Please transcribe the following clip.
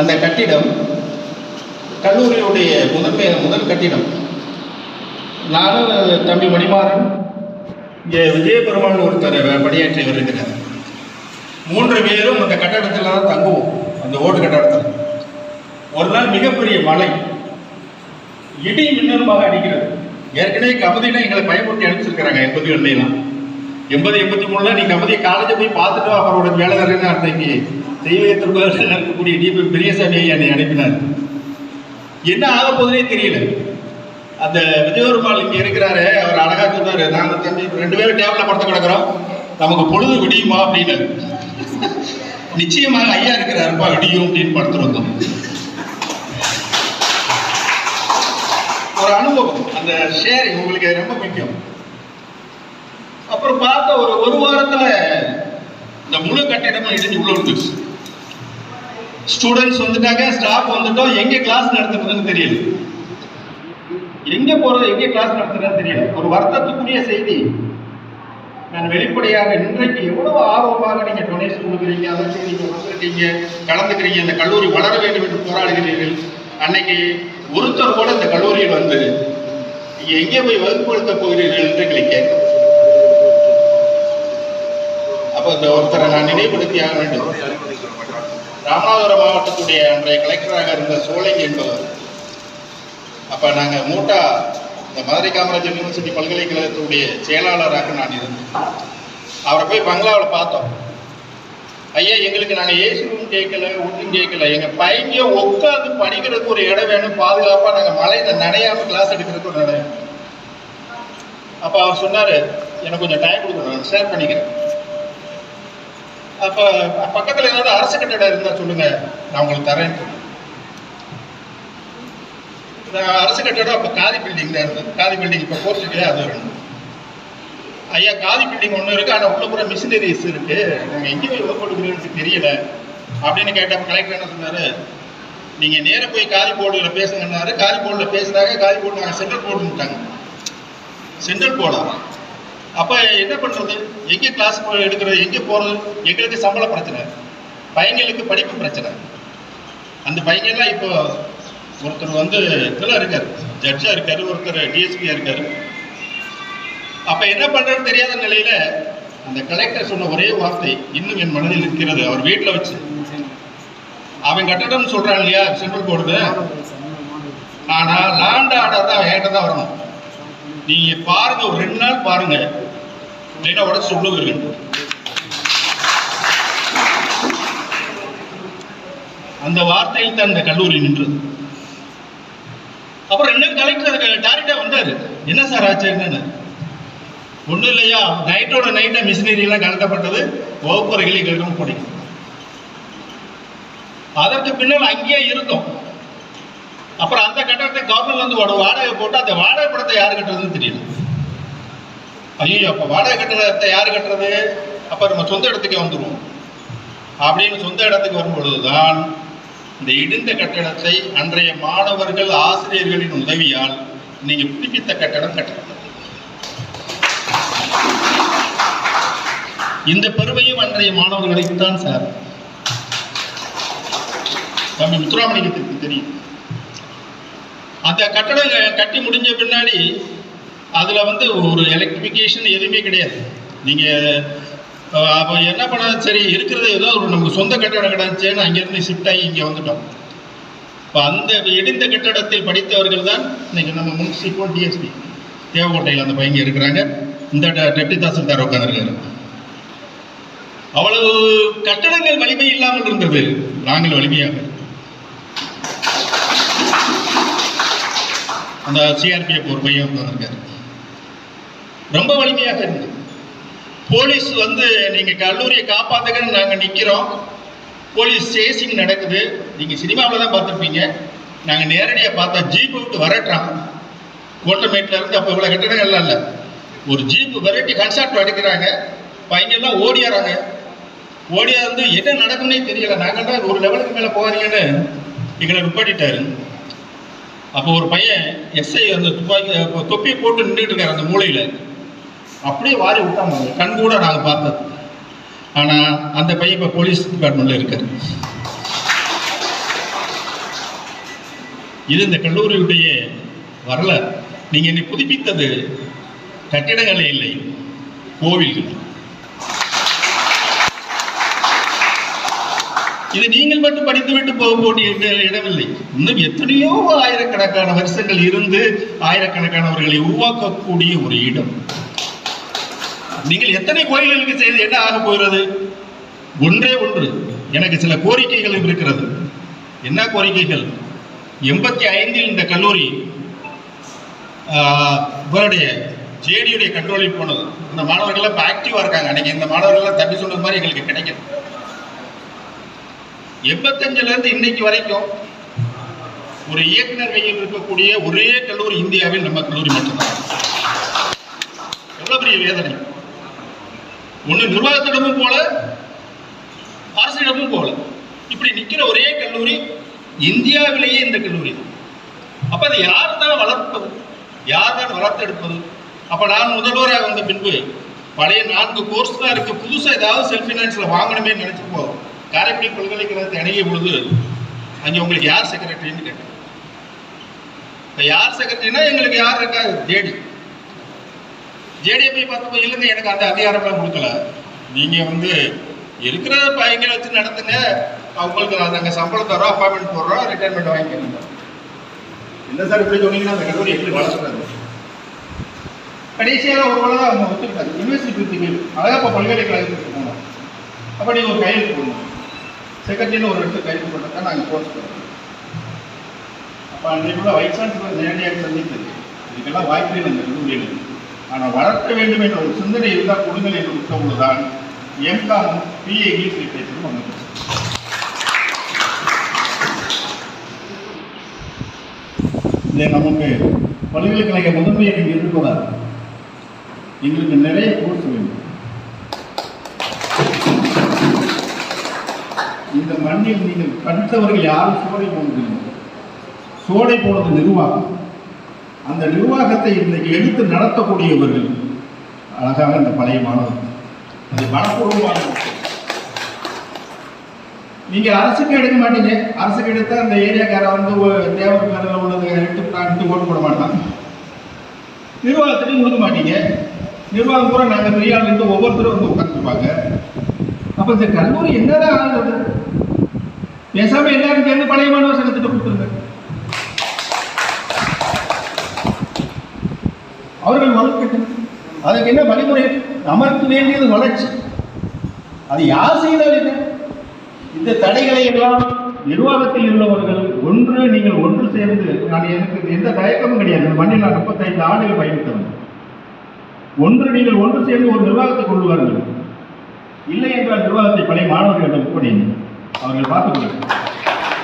அந்த கட்டிடம் கல்லூரியுடைய முதன்மை முதல் கட்டிடம். நானும் தம்பி மணிமாறன் இங்கே விஜயபெருமான் ஒருத்தர் பணியாற்றி வருகிறார். மூன்று பேரும் அந்த கட்டடத்தில் தான் தங்குவோம். அந்த ஓட்டு கட்டடத்தில். ஒரு நாள் மிகப்பெரிய மழை. இடி மின்னலுமாக அடிக்கிறது. ஏற்கனவே கபதினா எங்களை பயமுறுத்தி அனுப்பிச்சிருக்கிறாங்க எண்பது ஒன்றையெல்லாம் எண்பது எண்பத்தி மூணுல நீ கபதி காலேஜை போய் பார்த்துட்டு அவரோட வேலை தரேன்னு அன்றைக்கு தெய்வத்திற்கு இருக்கக்கூடிய டிபி பெரியசாமி ஐயா என்னை அனுப்பினார். என்ன ஆக போகுதுனே தெரியல. அந்த விஜயபெருமாள் இங்கே இருக்கிறாரு அவர் அழகா சொன்னாரு நாங்கள் தம்பி ரெண்டு பேரும் டேபிள்ல படுத்து கிடக்கிறோம். நமக்கு பொழுது விடியுமா? அப்படின்னு நிச்சயமாக ஐயா இருக்கிறாருப்பா விடியும் அப்படின்னு படுத்துட்டு வந்தோம். ஒரு அனுபவம். அந்த ஷேரிங் உங்களுக்கு ரொம்ப முக்கியம். அப்புறம் பார்த்த ஒரு ஒரு வாரத்துல இந்த முழு கட்டிடமும் இடிஞ்சு உள்ள வந்துச்சு ஸ்டூடெண்ட்ஸ் வந்துட்டாங்க ஸ்டாஃப் வந்துட்டோம். எங்க கிளாஸ் நடத்துறதுன்னு தெரியல. எங்க போறது எங்க கிளாஸ் நடத்துறதுன்னு தெரியல. ஒரு வருத்தத்துக்குரிய செய்தி. நான் வெளிப்படையாக இன்றைக்கு எவ்வளவு ஆர்வமாக நீங்க டொனேஷன் கொடுக்குறீங்க அதற்கு நீங்க வந்துருக்கீங்க கலந்துக்கிறீங்க இந்த கல்லூரி வளர வேண்டும் என்று போராடுகிறீர்கள். அன்னைக்கு ஒருத்தர் கூட இந்த கல்லூரியில் வந்து நீங்க எங்கே போய் வகுப்படுத்த போகிறீர்கள் என்று எங்களை அப்போ அப்ப இந்த ஒருத்தரை நான் நினைவுபடுத்தி ஆக வேண்டும். ராமநாதபுரம் மாவட்டத்துடைய அன்றைய கலெக்டராக இருந்த சோலைங் என்பவர். அப்ப நாங்க மூட்டா இந்த மதுரை காமராஜர் யூனிவர்சிட்டி பல்கலைக்கழகத்துடைய செயலாளராக நான் இருந்தேன். அவரை போய் பங்களாவில் பார்த்தோம். ஐயா எங்களுக்கு நாங்கள் ஏசி கேட்கல ஒன்றும் கேட்கல. எங்கள் பையங்க உட்காந்து படிக்கிறதுக்கு ஒரு இடம் வேணும் பாதுகாப்பாக நாங்கள் மலையில் நனையாம கிளாஸ் எடுக்கிறதுக்கு ஒரு இடம் அப்போ அவர் சொன்னார் எனக்கு கொஞ்சம் டைம் கொடுக்கணும் நான் ஷேர் பண்ணிக்கிறேன். அப்போ பக்கத்தில் ஏதாவது அரசு கட்டிடம் இருந்தால் சொல்லுங்க. நான் உங்களுக்கு தரேன். அரசு கட்டிடம் அப்போ காதி பில்டிங் தான் இருந்தது. காதி பில்டிங் இப்போ போர்ச்சுக்கே அது வேணும். ஐயா காதி பில்டிங் ஒன்று இருக்குது ஆனால் உள்ள பூரா மிஷினரிஸ் இருக்கு. நாங்கள் எங்கே போய் ஒர்க் கொடுக்குறீங்கன்னு தெரியல. அப்படின்னு கேட்டப்ப கலெக்டர் என்ன சொன்னார்? நீங்கள் நேராக போய் காலி போர்டில் பேசுங்கன்னாரு. காலி போர்டில் பேசுனாங்க காலி போர்டு நாங்கள் சென்ட்ரல் போர்டுட்டாங்க சென்ட்ரல் போர்டா அப்ப என்ன பண்றது? எங்க கிளாஸ் எடுக்கிறது எங்க போறது? எங்களுக்கு சம்பள பிரச்சனை. பையங்களுக்கு படிப்பு பிரச்சனை. அந்த பையங்கெல்லாம் இப்போ ஒருத்தர் வந்து இதெல்லாம் இருக்கார். ஜட்ஜாக இருக்கார் ஒருத்தர் டிஎஸ்பியாக இருக்கார். அப்போ என்ன பண்ணுறதுன்னு தெரியாத நிலையில் அந்த கலெக்டர் சொன்ன ஒரே வார்த்தை இன்னும் என் மனதில் இருக்கிறது அவர் வீட்டில் வச்சு. அவன் கட்டடம்னு சொல்கிறான் இல்லையா? சென்ட்ரல் போர்டு ஆனால் லாண்ட் ஆர்டர் தான் என்கிட்ட தான் வரணும். நீங்க பாருங்க ஒரு ரெண்டு நாள் பாருங்க. இல்லைன்னா உடச்சு சொல்லுவீர்கள் அந்த வார்த்தையில் தான் இந்த கல்லூரி நின்றது. அப்புறம் என்ன கலெக்டர் டேரக்டா வந்தாரு. என்ன சார் ஆச்சு என்னன்னு? ஒன்றும் இல்லையா? நைட்டோட நைட்டா மிஷினரி எல்லாம் கலட்டப்பட்டது வகுப்பறைகளை எங்களுக்கு போடி. அதற்கு பின்னால் அங்கேயே இருந்தோம். அப்புறம் அந்த கட்டடத்தை கவர்மெண்ட் வந்து வாடகை போட்டு அந்த வாடகை படத்தை யார் கட்டுறதுன்னு தெரியல. ஐயோ அப்போ வாடகை கட்டடத்தை யார் கட்டுறது? அப்போ நம்ம சொந்த இடத்துக்கே வந்துடுவோம் அப்படின்னு சொந்த இடத்துக்கு வரும்பொழுதுதான் இந்த இடிந்த கட்டடத்தை அன்றைய மாணவர்கள் ஆசிரியர்களின் உதவியால் நீங்க புதுப்பித்த கட்டடம் கட்டப்பட்டது. இந்த பெருமையும் அன்றைய மாணவர்களுக்கு தான் சார். தம்பி முத்துராமலிங்கத்திற்கு தெரியும். அந்த கட்டடம் கட்டி முடிஞ்ச பின்னாடி அதில் வந்து ஒரு எலக்ட்ரிஃபிகேஷன் எதுவுமே கிடையாது. நீங்கள் அப்போ என்ன பண்ண சரி இருக்கிறது ஏதோ ஒரு நமக்கு சொந்த கட்டடம் கிடைச்சேன்னு அங்கேருந்து ஷிஃப்ட் ஆகி இங்கே வந்துட்டோம். இப்போ அந்த இடிந்த கட்டடத்தில் படித்தவர்கள் தான் இன்னைக்கு நம்ம முன்சிபல் டிஎஸ்பி தேவக்கோட்டையில் அந்த பையங்க இருக்கிறாங்க. இந்த ட- டெப்டி தாசில்தார் உட்காந்துருக்காரு அவ்வளவு கட்டடங்கள் வலிமை இல்லாமல் இருந்தது. நாங்கள் வலிமையாக. அந்த சிஆர்பிஎஃப் ஒரு பையன் வந்திருக்காரு ரொம்ப வலிமையாக இருந்தது. போலீஸ் வந்து நீங்கள் கல்லூரியை காப்பாத்துக்கன்னு நாங்கள் நிற்கிறோம் போலீஸ் சேசிங் நடக்குது. நீங்கள் சினிமாவில் தான் பார்த்துருப்பீங்க. நாங்கள் நேரடியாக பார்த்தா ஜீப்பு விட்டு வரட்டுறான். கோட்டமேட்டில் இருந்து அப்போ இவ்வளோ கட்டிடங்கள்லாம் இல்லை. ஒரு ஜீப்பு வெரைட்டி கன்சார்ட் அடிக்கிறாங்க. பையங்கெல்லாம் ஓடியாராங்க ஓடியா வந்து என்ன நடக்கும்னே தெரியல. நாங்கள்லாம் ஒரு லெவலுக்கு மேலே போகாதீங்கன்னு எங்களை நிப்பாட்டிட்டாரு. அப்போ ஒரு பையன் எஸ்ஐ அந்த துப்பாக்கி தொப்பியை போட்டு நின்றுட்டு இருக்காரு அந்த மூலையில. அப்படியே வாரி விட்டாங்க கண் கூட நாங்கள் பார்த்தது ஆனா அந்த பையன் இப்ப போலீஸ் டிபார்ட்மெண்ட்ல இருக்காரு. இது இந்த கல்லூரியுடைய வரலாறு. நீங்க என்னை புதுப்பித்தது கட்டிடங்களே இல்லை கோவில்கள். இது நீங்கள் மட்டும் படித்துவிட்டு போக வேண்டிய இடமில்லை. இன்னும் எத்தனையோ ஆயிரக்கணக்கான வருஷங்கள் இருந்து ஆயிரக்கணக்கானவர்களை உருவாக்கக்கூடிய ஒரு இடம். நீங்கள் எத்தனை கோயில்களுக்கு செய்து என்ன ஆக போகிறது? ஒன்றே ஒன்று. எனக்கு சில கோரிக்கைகள் இருக்கிறது. என்ன கோரிக்கைகள்? எண்பத்தி ஐந்தில் இந்த கல்லூரி இவருடைய ஜேடியுடைய கண்ட்ரோலில் போனது. இந்த மாணவர்கள்லாம் இப்போ ஆக்டிவாக இருக்காங்க. அன்னைக்கு இந்த மாணவர்கள்லாம் தப்பி சொன்னது மாதிரி எங்களுக்கு கிடைக்கும் எண்பத்தஞ்சுல இருந்து இன்னைக்கு வரைக்கும் ஒரு இயக்குனர் கையில் இருக்கக்கூடிய ஒரே கல்லூரி இந்தியாவில் நம்ம கல்லூரி மட்டும்தான். எவ்வளவு பெரிய வேதனை. ஒண்ணு நிர்வாகத்திடமும் போல அரசிடமும் போல. இப்படி நிக்கிற ஒரே கல்லூரி இந்தியாவிலேயே இந்த கல்லூரி. அப்ப அதை யார் தான் வளர்ப்பது? யார் தான் வளர்த்தெடுப்பது? அப்ப நான் முதல்வராக வந்த பின்பு பழைய நான்கு கோர்ஸ் தான் இருக்கு. புதுசா ஏதாவது செல்ஃப் ஃபினான்ஸ்ல வாங்கணுமே நினைச்சு போதும் காரைக்குடி பல்கலைக்கழகத்தை அணுகிய பொழுது அங்க உங்களுக்கு யார் செக்ரட்டரின்னு கேட்டேன். இப்ப யார் செக்ரட்டரினா எங்களுக்கு யார் இருக்கா ஜேடி ஜேடியை போய் பார்த்தப்போ இல்லைங்க எனக்கு அந்த அதிகாரம்லாம் கொடுக்கல. நீங்க வந்து இருக்கிற பையங்களை வச்சு நடத்துங்க. அவங்களுக்கு நாங்கள் சம்பளம் தரோம் அப்பாயின்மெண்ட் போடுறோம் ரிட்டைர்மெண்ட் வாங்கிக்கிறோம். என்ன சார் இப்படி சொன்னீங்கன்னா அந்த கல்லூரி எப்படி வளர்த்துறாரு கடைசியாக ஒரு வேளை அவங்க ஒத்துக்கிட்டாங்க. யூனிவர்சிட்டி அழகப்பா பல்கலைக்கழகத்துக்கு போனோம். அப்போ நீங்கள் ஒரு கையெழுத்து போடணும். செக்ரட்டரின்னு ஒரு இடத்துக்கு கைது போட்டா நாங்கள் போஸ்ட் பண்ணுறோம் அப்போ அன்றைக்குள்ள வைஸ் சான்சலர் நேரடியாக சந்தித்தது. இதுக்கெல்லாம் வாய்ப்பு இல்லை இந்த ஆனால் வளர்க்க வேண்டும் என்ற ஒரு சிந்தனை இருந்தால் கொடுங்கள் என்று உத்தரவுதான் எம்காமும் பிஏ இங்கிலீஷ் லிட்ரேச்சரும் வந்தது. இதை நமக்கு பல்கலைக்கழக முதன்மையை நீங்கள் இருக்கக்கூடாது எங்களுக்கு நிறைய கோர்ஸ் வேண்டும் இந்த மண்ணில் நீங்கள் படித்தவர்கள் யாரும் சோடை போனதில்லை சோடை போனது நிர்வாகம். அந்த நிர்வாகத்தை இன்னைக்கு எடுத்து நடத்தக்கூடியவர்கள் அழகாக இந்த பழைய மாணவர்கள் அது மனப்பூர்வமான நீங்க அரசுக்கு எடுக்க மாட்டீங்க. அரசுக்கு எடுத்தா அந்த ஏரியாக்கார வந்து தேவர் மேல உள்ளது எடுத்து எடுத்து ஓட்டு போட மாட்டான். நிர்வாகத்திலையும் கொடுக்க மாட்டீங்க. நிர்வாகம் பூரா நாங்கள் பெரிய இருந்து ஒவ்வொருத்தரும் வந்து உட்காந்துருப்பாங்க அப்ப இந்த கல்லூரி என்னதான் ஆகுது பேசாம எல்லாரும் சேர்ந்து பழைய மாணவர் சங்கத்திட்ட கொடுத்துருங்க. அவர்கள் வளர்க்கட்டும் அதுக்கு என்ன வழிமுறை? நமக்கு வேண்டியது வளர்ச்சி. அது யார் செய்தால் என்ன? இந்த தடைகளை எல்லாம் நிர்வாகத்தில் உள்ளவர்கள் ஒன்று நீங்கள் ஒன்று சேர்ந்து நான் எனக்கு எந்த தயக்கமும் கிடையாது. இந்த மண்ணில் நான் முப்பத்தைந்து ஆண்டுகள் பயணித்தவன். ஒன்று நீங்கள் ஒன்று சேர்ந்து ஒரு நிர்வாகத்தை கொண்டு வாருங்கள். இல்லை என்றால் நிர்வாகத்தை பழைய மாணவர்களிடம் ஒப்படையுங்கள். அவர்கள் பார்த்துக் கொள்ளுங்கள்.